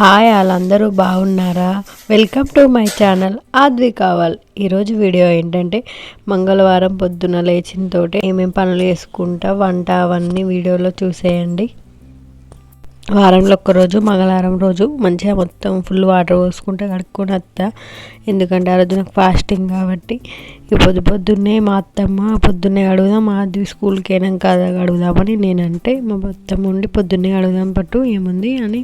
Hi వాళ్ళందరూ బాగున్నారా? Welcome to my channel ఆద్వి కావాల్. ఈరోజు వీడియో ఏంటంటే మంగళవారం పొద్దున లేచిన తోటే ఏమేమి పనులు చేసుకుంటా వంట అవన్నీ వీడియోలో చూసేయండి. వారంలో ఒక్కరోజు మంగళవారం రోజు మంచిగా మొత్తం ఫుల్ వాటర్ పోసుకుంటే కడుక్కొని వస్తా. ఎందుకంటే ఆ రోజు నాకు ఫాస్టింగ్ కాబట్టి ఇక పొద్దు పొద్దున్నే మా అత్తమ్మ పొద్దున్నే అడుగుదాం మా అది స్కూల్కి అయినాక కదా అడుగుదామని నేనంటే మా అత్తమ్మ ఉండి పొద్దున్నే అడుగుదాం పట్టు ఏముంది అని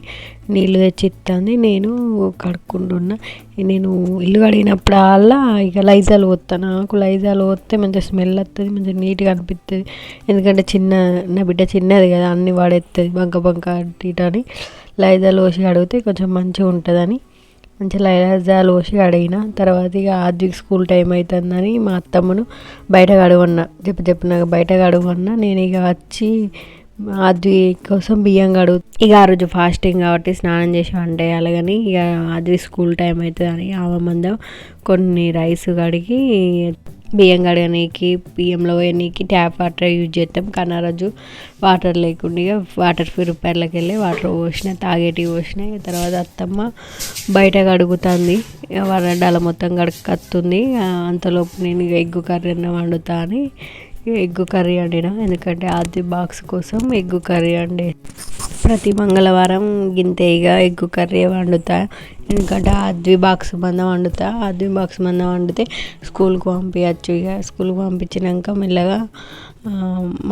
నీళ్ళు తెచ్చి ఇస్తుంది నేను కడుక్కుంటున్నా. నేను ఇల్లు కడిగినప్పుడల్లా ఇక లైజాలు పోతాను నాకు లైజాలు పోతే మంచిగా స్మెల్ వస్తుంది మంచిగా నీట్గా అనిపిస్తుంది ఎందుకంటే చిన్న నా బిడ్డ చిన్నది కదా అన్ని వాడేస్తుంది బంక బంక అటు ఇటు అని. లైజాలు పోసి అడిగితే కొంచెం మంచిగా ఉంటుందని. మంచిగా లైజాలు పోసి అడిగిన తర్వాత ఇక ఆద్విక్ స్కూల్ టైం అవుతుందని మా అత్తమ్మను బయట కడుగన్నా. చెప్పు చెప్పు నాకు బయట కడుగన్నా నేను ఇక వచ్చి ఆద్వి కోసం బియ్యం కడుగు ఇక ఆ రోజు ఫాస్టింగ్ కాబట్టి స్నానం చేసి వంట వేయాలి కానీ ఇక ఆద్వి స్కూల్ టైం అవుతుందని ఆమె మంద కొన్ని రైస్ కడిగి బియ్యం కడగనీకి బియ్యంలో పోయనీకి ట్యాప్ వాటర్ యూజ్ చేస్తాం కానీ ఆ రోజు వాటర్ లేకుండా ఇక వాటర్ ప్యూరిఫైర్లోకి వెళ్ళి వాటర్ పోసిన తాగేటివి పోసిన. తర్వాత అత్తమ్మ బయట కడుగుతుంది. వరండాల మొత్తం కడుక్కత్తుంది. అంతలోపు నేను ఎగ్గు కర్రీ అన్న వండుతా అని ఎగ్గు కర్రీ వండిన. ఎందుకంటే ఆది బాక్స్ కోసం ఎగ్గు కర్రీ వండి. ప్రతి మంగళవారం గింతే ఇక ఎగ్గు కర్రీ వండుతా. ఎందుకంటే ఆద్వి బాక్స్ మంద వండుతా. ఆద్వి బాక్స్ మంద వండితే స్కూల్కి పంపించచ్చు ఇక స్కూల్కి పంపించినాక మెల్లగా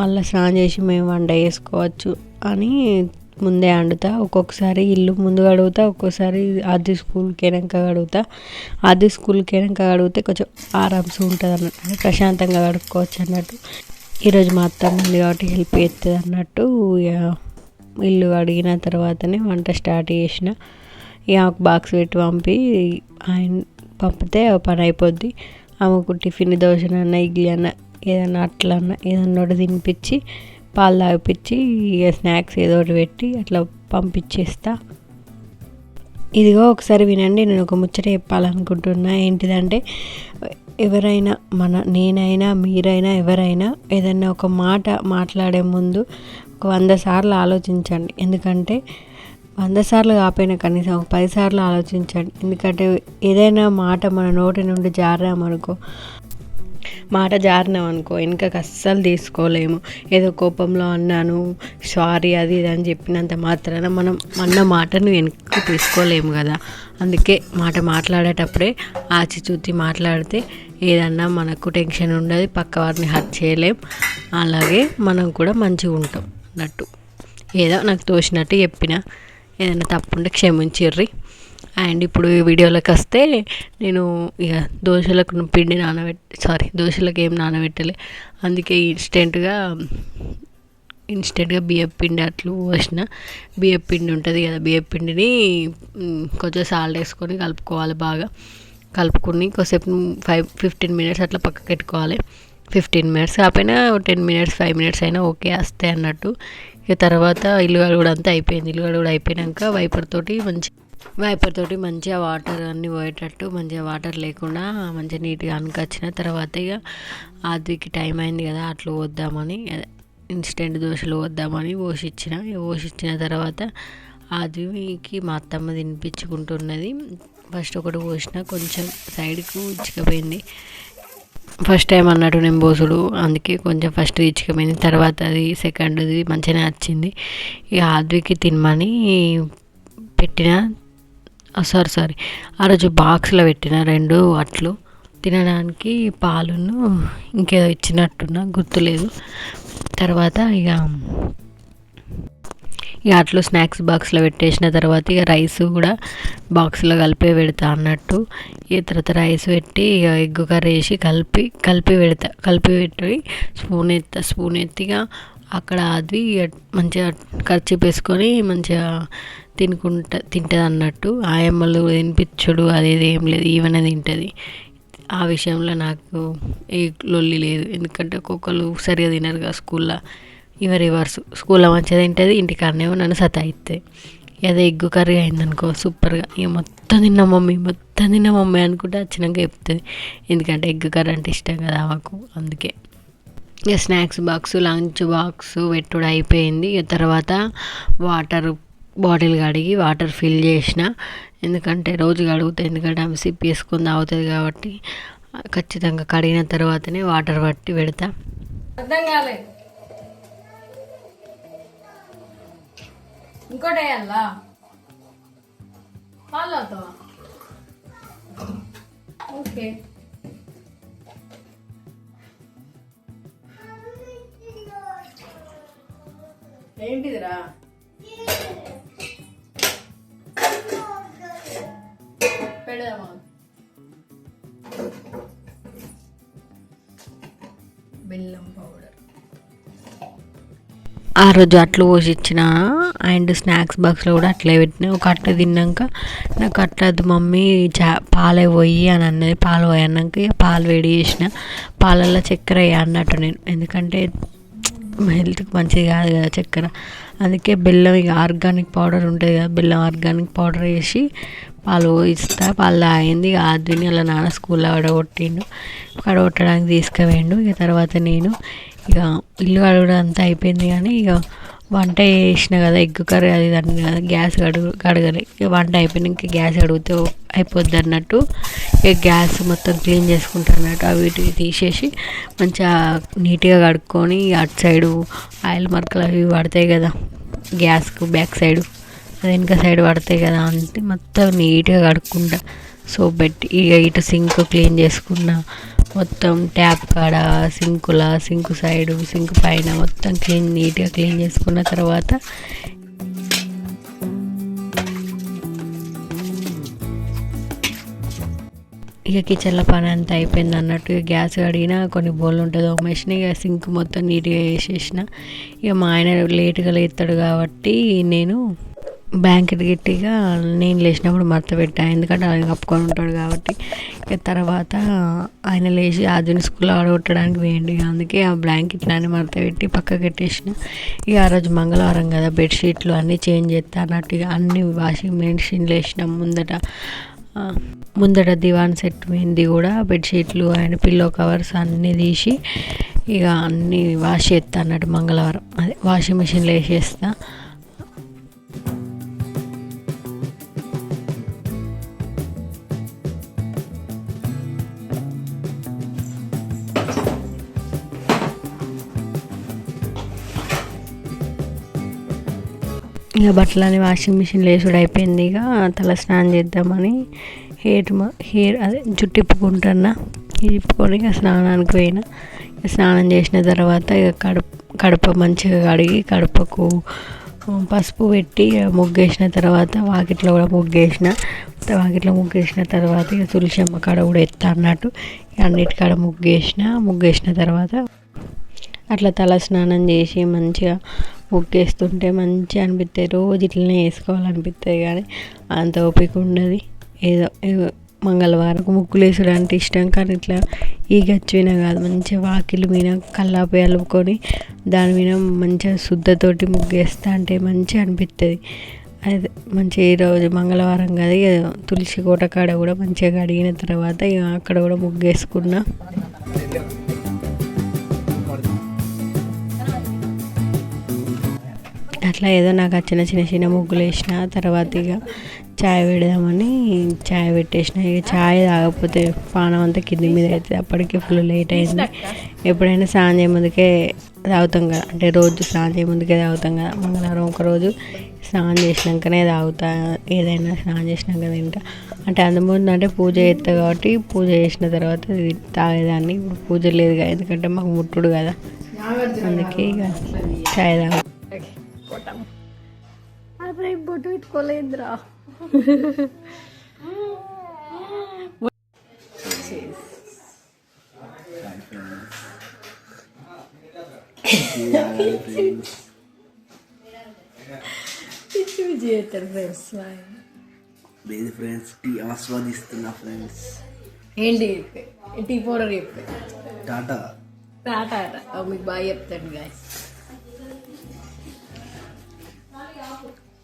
మళ్ళీ స్నానం చేసి మేము వంట చేసుకోవచ్చు అని ముందే వండుతా ఒక్కొక్కసారి ఇల్లు ముందు కడుగుతా ఒక్కొక్కసారి ఆది స్కూల్కి వెళ్ళాక కడుగుతా ఆది స్కూల్కి వెళ్ళాక కడిగితే కొంచెం ఆరామ్స్ ఉంటుంది అన్నట్టు ప్రశాంతంగా కడుక్కోవచ్చు అన్నట్టు. ఈరోజు మా అత్త ఉంది కాబట్టి హెల్ప్ చేస్తుంది అన్నట్టు ఇల్లు అడిగిన తర్వాతనే వంట స్టార్ట్ చేసిన. ఇక ఒక బాక్స్ పెట్టి పంపి ఆయన పంపితే పని అయిపోద్ది. ఆమెకు టిఫిన్ దోశనన్నా ఇడ్లీ అన్న ఏదన్నా అట్లన్నా ఏదన్నా ఒకటి తినిపించి పాలు తాగిపించి ఇక స్నాక్స్ ఏదో ఒకటి పెట్టి అట్లా పంపించేస్తా. ఇదిగో ఒకసారి వినండి నేను ఒక ముచ్చట చెప్పాలనుకుంటున్నా. ఏంటిదంటే ఎవరైనా మన నేనైనా మీరైనా ఎవరైనా ఏదైనా ఒక మాట మాట్లాడే ముందు ఒక వంద సార్లు ఆలోచించండి. ఎందుకంటే వంద సార్లు కాపోయినా కనీసం ఒక పదిసార్లు ఆలోచించండి. ఎందుకంటే ఏదైనా మాట మన నోటి నుండి జారామనుకో మాట జారినాం అనుకో వెనుకకి అస్సలు తీసుకోలేము. ఏదో కోపంలో అన్నాను సారీ అది ఇది అని చెప్పినంత మాత్రాన మనం అన్న మాటను వెనక్కి తీసుకోలేము కదా. అందుకే మాట మాట్లాడేటప్పుడే ఆచిచూచి మాట్లాడితే ఏదన్నా మనకు టెన్షన్ ఉండదు పక్క వారిని హర్ట్ చేయలేం. అలాగే మనం కూడా మంచిగా ఉంటాం అన్నట్టు. ఏదో నాకు తోచినట్టు చెప్పిన ఏదైనా తప్పుంటే క్షమించిర్రి. అండ్ ఇప్పుడు వీడియోలోకి వస్తే నేను ఇక దోశలకు పిండి నానబెట్టి సారీ దోశలకు ఏం నానబెట్టలే. అందుకే ఇన్స్టెంట్గా ఇన్స్టెంట్గా బియ్యం పిండి అట్లు పోసిన. బియ్యం పిండి ఉంటుంది కదా బియ్యం పిండిని కొంచెం సాల్ట్ వేసుకొని కలుపుకోవాలి బాగా. కలుపుకొని కొద్దిసేపు ఫైవ్ ఫిఫ్టీన్ మినిట్స్ అట్లా పక్కకి పెట్టుకోవాలి. ఫిఫ్టీన్ మినిట్స్ కాకపోయినా టెన్ మినిట్స్ ఫైవ్ మినిట్స్ అయినా ఓకే వస్తాయి అన్నట్టు. ఇక తర్వాత ఇల్లు కూడా అంతా అయిపోయింది. ఇల్లు కూడా అయిపోయినాక వైపర్ తోటి మంచి వైపర్ తోటి మంచిగా వాటర్ అన్నీ పోయేటట్టు మంచిగా వాటర్ లేకుండా మంచిగా నీట్గా అనుకొచ్చిన తర్వాత ఇక ఆద్వికి టైం అయింది కదా అట్లా వద్దామని ఇన్స్టెంట్ దోశలు వద్దామని పోసిచ్చిన పోసిచ్చిన తర్వాత ఆద్వికి మా అత్తమ్మ తినిపించుకుంటున్నది. ఫస్ట్ ఒకటి పోసిన కొంచెం సైడ్కు ఇచ్చుకపోయింది. ఫస్ట్ టైం అన్నట్టు నేను బోసుడు అందుకే కొంచెం ఫస్ట్ ఇచ్చుకపోయింది. తర్వాత అది సెకండ్ది మంచిగానే వచ్చింది. ఇక ఆద్వికి తినమని పెట్టిన సారీ సారీ ఆ రోజు బాక్స్లో పెట్టిన రెండు అట్లు. తినడానికి పాలును ఇంకేదో ఇచ్చినట్టున్న గుర్తులేదు. తర్వాత ఇక ఇక అట్లు స్నాక్స్ బాక్స్లో పెట్టేసిన తర్వాత ఇక రైస్ కూడా బాక్స్లో కలిపి పెడతా అన్నట్టు. ఇక తర్వాత రైస్ పెట్టి ఇక ఎగ్ కర్రీ వేసి కలిపి కలిపి పెడతా కలిపి పెట్టి స్పూన్ ఎత్తా స్పూన్ ఎత్తిగా అక్కడ అది మంచిగా ఖర్చు వేసుకొని మంచిగా తినుకుంటా తింటుంది అన్నట్టు ఆయమ్మలు తినిపించుడు అది ఏం లేదు ఈవెన్ తింటుంది. ఆ విషయంలో నాకు ఏ లొల్లి లేదు. ఎందుకంటే ఒక్కొక్కరు సరిగా తినరు కదా స్కూల్లో. ఇవి రివర్స్. స్కూల్లో మంచిగా తింటుంది ఇంటికాడనేమో నన్ను సతాయిస్తాయి ఏదో ఎగ్గు కర్రీ అయిందనుకో సూపర్గా. ఇక మొత్తం తిన్నా మమ్మీ మొత్తం తిన్న మమ్మీ అనుకుంటే వచ్చినాక చెప్తుంది. ఎందుకంటే ఎగ్ కర్రీ అంటే ఇష్టం కదా మాకు అందుకే. ఇక స్నాక్స్ బాక్స్ లంచ్ బాక్స్ పెట్టుడు అయిపోయింది. ఇక తర్వాత వాటర్ బాటిల్ కడిగి వాటర్ ఫిల్ చేసిన. ఎందుకంటే రోజు కడుగుతా ఎందుకంటే ఆమె సిప్ వేసుకొని తాగుతుంది కాబట్టి ఖచ్చితంగా కడిగిన తర్వాతనే వాటర్ పట్టి పెడతా. అర్థం కాలే. ఇంకోటి వేయాలా? పాలు అవుతావా ఓకే. ఏంటిదిరా? పెడదామా బెల్లం పౌడర్. ఆ రోజు అట్లు పోసి ఇచ్చిన అండ్ స్నాక్స్ బాక్స్లో కూడా అట్లే పెట్టిన. ఒక అట్ట తిన్నాక నాకు అట్లది మమ్మీ చా పాలే పోయి అని అన్నది. పాలు పోయి అన్నాక పాలు వేడి చేసిన. పాలల్లో చక్కెర అన్నట్టు నేను. ఎందుకంటే హెల్త్కి మంచిది కాదు కదా చక్కెర. అందుకే బెల్లం ఇక ఆర్గానిక్ పౌడర్ ఉంటుంది కదా బెల్లం ఆర్గానిక్ పౌడర్ వేసి పాలు ఇస్తా. పాలు తాగింది. ఇక ఆద్విని అలా నాన్న స్కూల్లో అడగొట్టిండు అడగొట్టడానికి తీసుకుపోయిండు. ఇక తర్వాత నేను ఇక ఇల్లు కడగడం అంతా అయిపోయింది కానీ ఇక వంట చేసిన కదా ఎగ్ కర్రీ అది దాన్ని అన్నీ కదా గ్యాస్ కడుగు కడగలే. ఇక వంట అయిపోయినాక గ్యాస్ కడిగితే అయిపోద్ది అన్నట్టు ఇక గ్యాస్ మొత్తం క్లీన్ చేసుకుంటాను అన్నట్టు అవి వీటికి తీసేసి మంచిగా నీట్గా కడుక్కొని అటు సైడు ఆయిల్ మరకలు అవి పడతాయి కదా గ్యాస్కు బ్యాక్ సైడు. వెనుక సైడ్ పడతాయి కదా అంటే మొత్తం నీట్గా కడుక్కుంటా. సోప్ పెట్టి ఇక ఇటు సింక్ క్లీన్ చేసుకున్నా. మొత్తం ట్యాప్ కాడ సింకుల సింక్ సైడ్ సింక్ పైన మొత్తం క్లీన్ నీట్గా క్లీన్ చేసుకున్న తర్వాత ఇక కిచెన్లో పని అంతా అయిపోయింది అన్నట్టు ఇక గ్యాస్ కడిగిన కొన్ని బోళ్ళు ఉంటుంది ఉమ్మేసిన ఇక సింక్ మొత్తం నీట్గా వేసేసిన ఇక మా ఆయన లేట్గా లేస్తాడు కాబట్టి నేను బ్లాంకెట్ గట్టిగా నేను లేచినప్పుడు మడత పెట్టా. ఎందుకంటే ఆయన కప్పుకొని ఉంటాడు కాబట్టి ఇక తర్వాత ఆయన లేచి ఆదిని స్కూల్లో ఆడగొట్టడానికి వేయండి ఇక అందుకే ఆ బ్లాంకెట్ అన్ని మడత పెట్టి పక్కకు పెట్టేసిన. ఇక ఆ రోజు మంగళవారం కదా బెడ్షీట్లు అన్నీ చేంజ్ చేస్తా అన్నట్టు ఇక అన్ని వాషింగ్ మెషిన్లు వేసినాం ముందట ముందట దివాన్ సెట్ మీది కూడా. బెడ్షీట్లు ఆయన పిల్లో కవర్స్ అన్నీ తీసి ఇక అన్నీ వాష్ చేస్తా అన్నట్టు మంగళవారం. అదే వాషింగ్ మెషిన్లో వేసేస్తా ఇక బట్టలని వాషింగ్ మిషన్లో వేసుడు అయిపోయింది ఇక తల స్నానం చేద్దామని హెయిర్ హెయిర్ అదే జుట్టు ఇప్పుకుంటున్నా ఇప్పుకొని ఇక స్నానానికి పోయిన. ఇక స్నానం చేసిన తర్వాత ఇక కడుపు కడప మంచిగా కడిగి కడపకు పసుపు పెట్టి ముగ్గేసిన తర్వాత వాకిట్లో కూడా ముగ్గేసిన. వాకిట్లో ముగ్గేసిన తర్వాత ఇక తులసమ్మ కాడ కూడా ఎత్తా అన్నట్టు ఇక అన్నిటికాడ ముగ్గేసిన. ముగ్గేసిన తర్వాత అట్లా తల స్నానం చేసి మంచిగా ముగ్గేస్తుంటే మంచిగా అనిపిస్తాయి రోజు ఇట్లనే వేసుకోవాలనిపిస్తుంది కానీ అంత ఓపిక ఉండదు. ఏదో ఏదో మంగళవారం ముగ్గులు వేసుడు అంటే ఇష్టం కానీ ఇట్లా ఈ గచ్చిన కాదు. మంచిగా వాకిలు మీద కల్లాపి అలుపుకొని దాని మీద మంచిగా శుద్ధతోటి ముగ్గేస్తా అంటే మంచిగా అనిపిస్తుంది అదే మంచిగా ఈరోజు మంగళవారం కదా ఇక తులసి కోట కాడ కూడా మంచిగా కడిగిన తర్వాత ఇక అక్కడ కూడా ముగ్గేసుకున్నా. అట్లా ఏదో నాకు చిన్న చిన్న చిన్న ముగ్గులు వేసిన తర్వాత ఇక చాయ్ పెడదామని చాయ్ పెట్టేసిన. ఇక చాయ్ తాగకపోతే పానం అంతా కింది మీద అవుతుంది అప్పటికే ఫుల్ లేట్ అయింది. ఎప్పుడైనా స్నానం చేయ ముందుకే తాగుతాం కదా. అంటే రోజు స్నానం చేయ ముందుకే తాగుతాం కదా. మంగళవారం ఒకరోజు స్నానం చేసినాకనే తాగుతా. ఏదైనా స్నానం చేసినాక తింటా. అంటే అందుముందు అంటే పూజ చేస్తా కాబట్టి పూజ చేసిన తర్వాత తాగేదాన్ని. ఇప్పుడు పూజ లేదు కదా. ఎందుకంటే మాకు ముట్టుడు కదా. అందుకే ఇక చాయ్ తాగు అరే బొట్టు పెట్టుకోలేదురా. చేస్తారు ఫ్రెండ్స్ లేదు ఫ్రెండ్స్ టీ ఆస్వాదిస్తున్నా ఫ్రెండ్స్ ఏంటి టీ పౌడర్ చెప్పే? టాటా. టాటా మీకు బాగా చెప్తాను గాయస్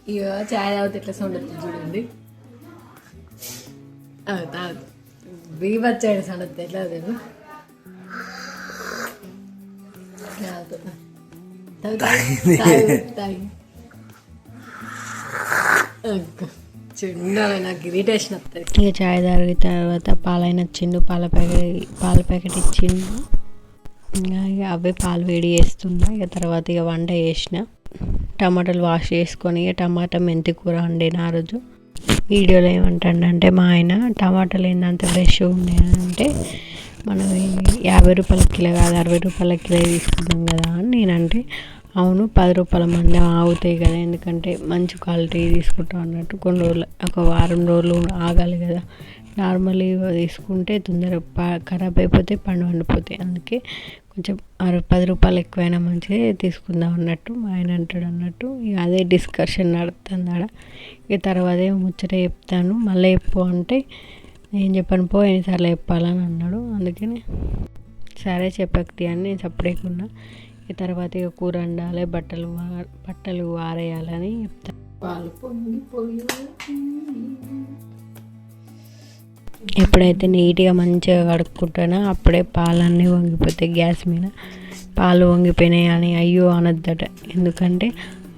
ఇక చాయ్ తాగితే ఎట్లా సౌండ్ వస్తుంది చూడండి. తాగు తాగు. బీబచ్చాడు సౌండ్ వస్తుంది. ఎట్లా అవుతుంది ఇక చాయ్ తాగిన తర్వాత పాలైన ఇచ్చిండు పాల ప్యాకెట్ పాల ప్యాకెట్ ఇచ్చిండు. ఇంకా ఇక అవే పాలు వేడి చేస్తున్నా. ఇక తర్వాత ఇక వంట చేసిన. టమాటాలు వాష్ చేసుకొని టమాటా మెంతి కూర వండిన ఆ రోజు. వీడియోలో ఏమంటాడంటే మా ఆయన టమాటాలు ఏంటంత ఫ్రెష్గా ఉన్నాయంటే మనం యాభై రూపాయల కిలో కాదు అరవై రూపాయల కిలో తీసుకున్నాం కదా అని నేనంటే అవును పది రూపాయల మంది ఆగుతాయి కదా ఎందుకంటే మంచి క్వాలిటీ తీసుకుంటాం అన్నట్టు. కొన్ని రోజులు ఒక వారం రోజులు ఆగాలి కదా. నార్మల్ తీసుకుంటే తొందరగా ప ఖరాబ్ అయిపోతే పండు వండిపోతాయి. అందుకే కొంచెం అర పది రూపాయలు ఎక్కువైనా మంచిదే తీసుకుందాం అన్నట్టు మా ఆయన అంటాడు అన్నట్టు. ఇక అదే డిస్కషన్ నడుస్తుంది ఆడ ఇక తర్వాత ముచ్చట చెప్తాను. మళ్ళీ చెప్పు అంటే నేను చెప్పాను పో ఎన్నిసార్లు చెప్పాలని అన్నాడు. అందుకని సరే చెప్పక్తి అని నేను సపరేకున్నా ఇక తర్వాత ఇక కూర వండాలి బట్టలు బట్టలు ఆరేయాలని చెప్తాను పాలు పొంగిపోయి ఎప్పుడైతే నీట్గా మంచిగా కడుక్కుంటానో అప్పుడే పాలన్నీ వంగిపోతాయి గ్యాస్ మీద. పాలు వంగిపోయినాయి అని అయ్యో అనొద్దట. ఎందుకంటే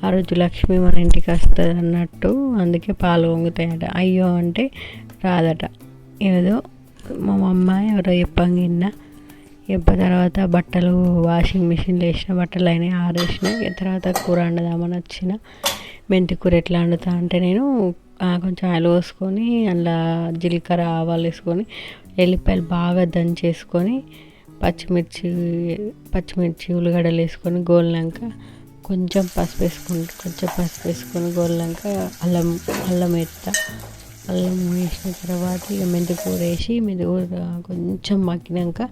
ఆ రోజు లక్ష్మి మన ఇంటికి వస్తుంది అన్నట్టు అందుకే పాలు వంగుతాయట. అయ్యో అంటే రాదట. ఏదో మా అమ్మ ఎవరో చెప్పంగా విన్నా. తర్వాత బట్టలు వాషింగ్ మిషన్లో వేసిన బట్టలు అయినాయి ఆరేసిన. తర్వాత కూర వండుదామని వచ్చిన. మెంతి కూర ఎట్లా వండుతా అంటే నేను కొంచెం ఆయిల్ పోసుకొని అందులో జీలకర్ర ఆవాలు వేసుకొని ఎల్లిపాయలు బాగా దంచేసుకొని పచ్చిమిర్చి పచ్చిమిర్చి ఉల్లిగడ్డలు వేసుకొని గోలినాక కొంచెం పసుపు వేసుకుంటా కొంచెం పసుపు వేసుకొని గోలినాక అల్లం అల్లం వేస్తా అల్లం వేసిన తర్వాత ఇక మెంతి కూర వేసి మెంతి కూర కొంచెం మగ్గినాక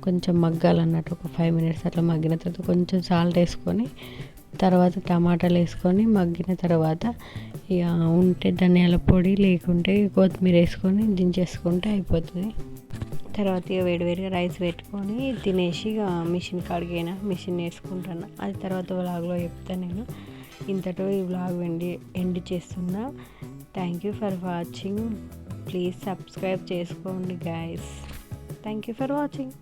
కొంచెం మగ్గాలన్నట్టు ఒక ఫైవ్ మినిట్స్ అట్లా మగ్గిన తర్వాత కొంచెం సాల్ట్ వేసుకొని తర్వాత టమాటాలు వేసుకొని మగ్గిన తర్వాత ఇక ఉంటే ధనియాల పొడి లేకుంటే కొత్తిమీర వేసుకొని దించేసుకుంటే అయిపోతుంది. తర్వాత ఇక వేడివేడిగా రైస్ పెట్టుకొని తినేసి ఇక మిషన్ కాడికైనా మిషన్ వేసుకుంటాను. అది తర్వాత వ్లాగ్లో చెప్తాను నేను. ఇంతటో ఈ వ్లాగ్ ఎండి ఎండ్ చేస్తున్నా. Thank you for watching please subscribe చేసుకోండి guys thank you for watching